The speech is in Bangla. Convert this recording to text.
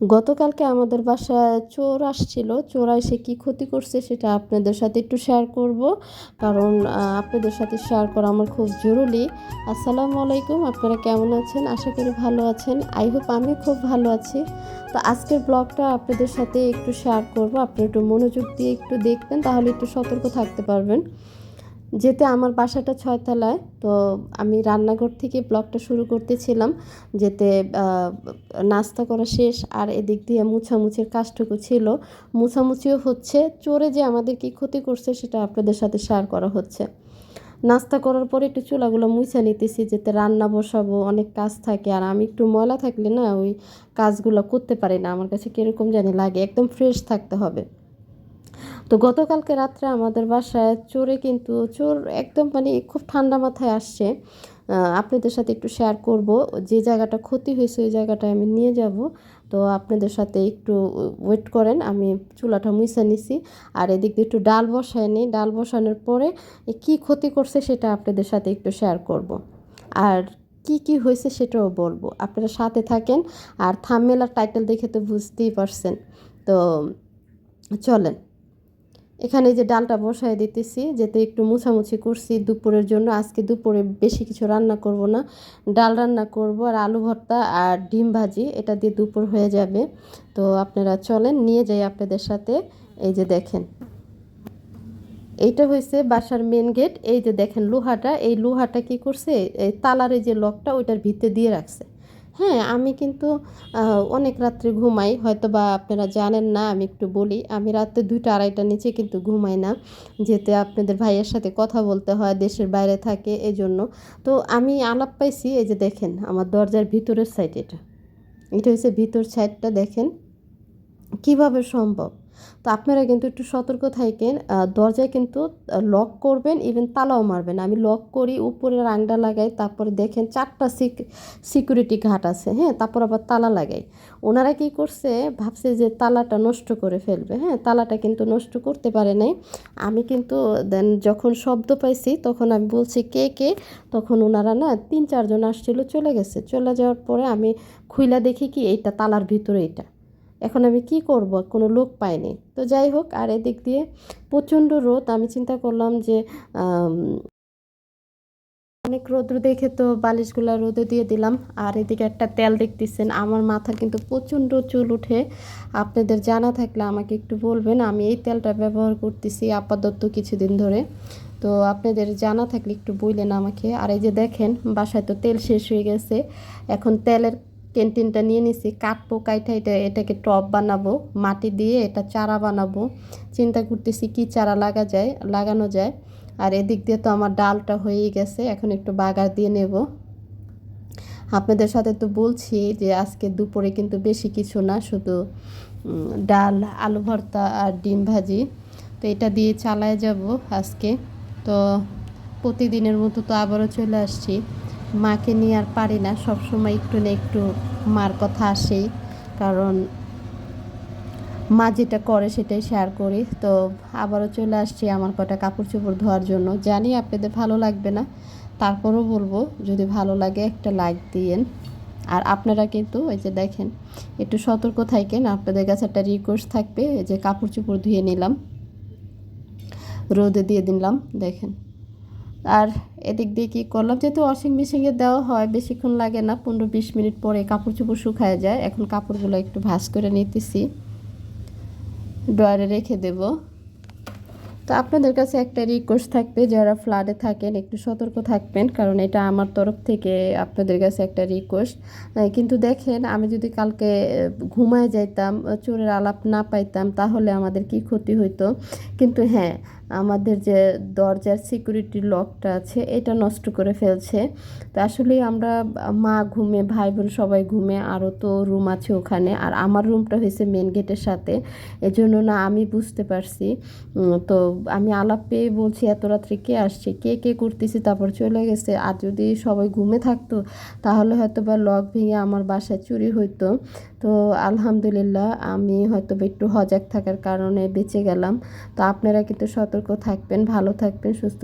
গতকালকে আমাদের বাসায় চোর আসছিল। চোর এসে কী ক্ষতি করছে সেটা আপনাদের সাথে একটু শেয়ার করব। কারণ আপনাদের সাথে শেয়ার করা আমার খুব জরুরি। আসসালামু আলাইকুম, আপনারা কেমন আছেন? আশা করি ভালো আছেন। আই হোপ আমি খুব ভালো আছি। তো আজকের ব্লগটা আপনাদের সাথে একটু শেয়ার করব। আপনারা একটু মনোযোগ দিয়ে একটু দেখবেন, তাহলে একটু সতর্ক থাকতে পারবেন। যেতে আমার বাসাটা ছয়তলায়, তো আমি রান্নাঘর থেকে ব্লগটা শুরু করতেছিলাম, যেতে নাস্তা করা শেষ, আর এদিক দিয়ে মুছামুছির কাজটুকু ছিল। মুছামুছিও হচ্ছে, চোরে যে আমাদের কি ক্ষতি করছে সেটা আপনাদের সাথে শেয়ার করা হচ্ছে। নাস্তা করার পরে একটু চুলাগুলো মুছে নিতেছি, যেতে রান্না বসাবো, অনেক কাজ থাকে, আর আমি একটু ময়লা থাকলে না ওই কাজগুলো করতে পারি না, আমার কাছে কীরকম জানি লাগে, একদম ফ্রেশ থাকতে হবে। তো গতকালকে রাত্রে আমাদের বাসায় চোরে কিন্তু, চোর একদম মানে খুব ঠান্ডা মাথায় আসছে। আপনাদের সাথে একটু শেয়ার করব। যে জায়গাটা ক্ষতি হয়েছে, ওই জায়গাটায় আমি নিয়ে যাব। তো আপনাদের সাথে একটু ওয়েট করেন, আমি চুলাটা মুছে নিছি। আর এদিক দিয়ে একটু ডাল বসায় নিই। ডাল বসানোর পরে কি ক্ষতি করছে সেটা আপনাদের সাথে একটু শেয়ার করব। আর কি কি হয়েছে সেটাও বলব। আপনারা সাথে থাকেন। আর থামমেল আর টাইটেল দেখে তো বুঝতেই পারছেন। তো চলেন। এখানে যে ডালটা বসায় দিতেছি, যেতে একটু মুছামুছি করছি দুপুরের জন্য। আজকে দুপুরে বেশি কিছু রান্না করব না। ডাল রান্না করব আর আলু ভর্তা আর ডিম ভাজি, এটা দিয়ে দুপুর হয়ে যাবে। তো আপনারা চলেন, নিয়ে যাই আপনাদের সাথে। এই যে দেখেন। এইটা হয়েছে বাসার মেন গেট এই যে দেখেন লোহাটা। এই লোহাটা কি করছে? এই তালার এই যে লকটা ওইটার ভিতরে দিয়ে রাখছে। হ্যাঁ আমি কিন্তু অনেক রাত্রে ঘুমাই। হয়তো বা আপনারা জানেন না, আমি একটু বলি। আমি রাত্রে দুইটা আড়াইটা নিচে কিন্তু ঘুমাই না। যেতে আপনাদের ভাইয়ের সাথে কথা বলতে হয়, দেশের বাইরে থাকে এই জন্য তো আমি আলাপ পাইছি, এই যে দেখেন, আমার দরজার ভিতরের সাইড এটা। এটা হচ্ছে ভিতর সাইডটা দেখেন। কীভাবে সম্ভব? তো আপনারা কিন্তু একটু সতর্ক থাকেন দরজায় কিন্তু লক করবেন ইভেন তালাও মারবেন। আমি লক করি উপরের আংটা লাগাই, তারপরে দেখেন চারটা সিক সিকিউরিটি ঘাট আছে হ্যাঁ? তারপর আবার তালা লাগাই। ওনারা কি করছে, ভাবছে যে তালাটা নষ্ট করে ফেলবে হ্যাঁ? তালাটা কিন্তু নষ্ট করতে পারে নাই। আমি কিন্তু, দেন যখন শব্দ পাইছি, তখন আমি বলছি, কে কে? তখন ওনারা না, তিন চারজন আসছিল, চলে গেছে। চলে যাওয়ার পরে আমি খুইলা দেখি কি, এইটা তালার ভিতরে এটা এখন আমি কি করব? কোনো লোক পাইনি। তো যাই হোক, আর এদিক দিয়ে প্রচণ্ড রোদ। আমি চিন্তা করলাম যে অনেক রোদ্র দেখে তো বালিশগুলো রোদে দিয়ে দিলাম। আর এদিকে একটা তেল দেখতেছেন। আমার মাথা কিন্তু প্রচণ্ড চুল উঠে। আপনাদের জানা থাকলে আমাকে একটু বলবেন। আমি এই তেলটা ব্যবহার করতেছি আপাতত কিছুদিন ধরে। তো আপনাদের জানা থাকলে একটু বললেন আমাকে। আর এই যে দেখেন, বাসায় তো তেল শেষ হয়ে গেছে। এখন তেলের ক্যান্টিনটা নিয়ে নিছি, কাটবো, কাইটা এটা, এটাকে টপ বানাবো, মাটি দিয়ে এটা চারা বানাবো। চিন্তা করতেছি কি চারা লাগা যায়, লাগানো যায়। আর এদিক দিয়ে তো আমার ডালটা হয়েই গেছে, এখন একটু বাগার দিয়ে নেব। আপনাদের সাথে তো বলছি যে আজকে দুপুরে কিন্তু বেশি কিছু না, শুধু ডাল, আলু ভর্তা আর ডিম ভাজি। তো এটা দিয়ে চালায় যাব আজকে। তো প্রতিদিনের মতো তো আবারও চলে আসছি। মাকে নিয়ে আর পারি না। সবসময় একটু না একটু মার কথা আসেই। কারণ মা যেটা করে সেটাই শেয়ার করি। তো আবারও চলে আসছি আমার কটা কাপড় চোপড় ধোয়ার জন্য। জানি আপনাদের ভালো লাগবে না। তারপরও বলব, যদি ভালো লাগে একটা লাইক দিয়েন। আর আপনারা কিন্তু ওই যে দেখেন, একটু সতর্ক থাকেন। আপনাদের কাছে একটা রিকোয়েস্ট থাকবে, এই যে কাপড় চোপড় ধুয়ে নিলাম। রোদে দিয়ে দিলাম, দেখেন। আর এদিক দিয়ে কী করলাম? যেহেতু ওয়াশিং মেশিনে দেওয়া হয়, বেশিক্ষণ লাগে না, পনেরো বিশ মিনিট পরে কাপড় চোপড় শুকায় যায়। এখন কাপড়গুলো একটু ভাঁজ করে নিতেছি। ড্রয়ারে রেখে দেব। তো আপনাদের কাছে একটা রিকোয়েস্ট থাকবে, যারা ফ্লাডে থাকেন, একটু সতর্ক থাকবেন, কারণ এটা আমার তরফ থেকে আপনাদের কাছে একটা রিকোয়েস্ট কিন্তু দেখেন, আমি যদি কালকে ঘুমায় যাইতাম, চোরের আলাপ না পাইতাম, তাহলে আমাদের কি ক্ষতি হইতো? কিন্তু হ্যাঁ আমাদের যে দরজার সিকিউরিটি লকটা আছে, এটা নষ্ট করে ফেলছে। তো আসলে আমরা মা ঘুমে, ভাই বোন সবাই ঘুমে, আরও তো রুম আছে ওখানে। আর আমার রুমটা হয়েছে মেন গেটের সাথে। এজন্য না আমি বুঝতে পারছি। তো আমি আলাপ পেয়ে বলছি, এত রাত্রে কে আসছে? কে কে করতেছি? তারপর চলে গেছে। আর যদি সবাই ঘুমে থাকতো, তাহলে হয়তো বা লক ভেঙে আমার বাসায় চুরি হইতো। তো আলহামদুলিল্লাহ আমি হয়তো একটু হজাক থাকার কারণে বেঁচে গেলাম। তো আপনারা কিন্তু সতর্ক থাকবেন, ভালো থাকবেন, সুস্থ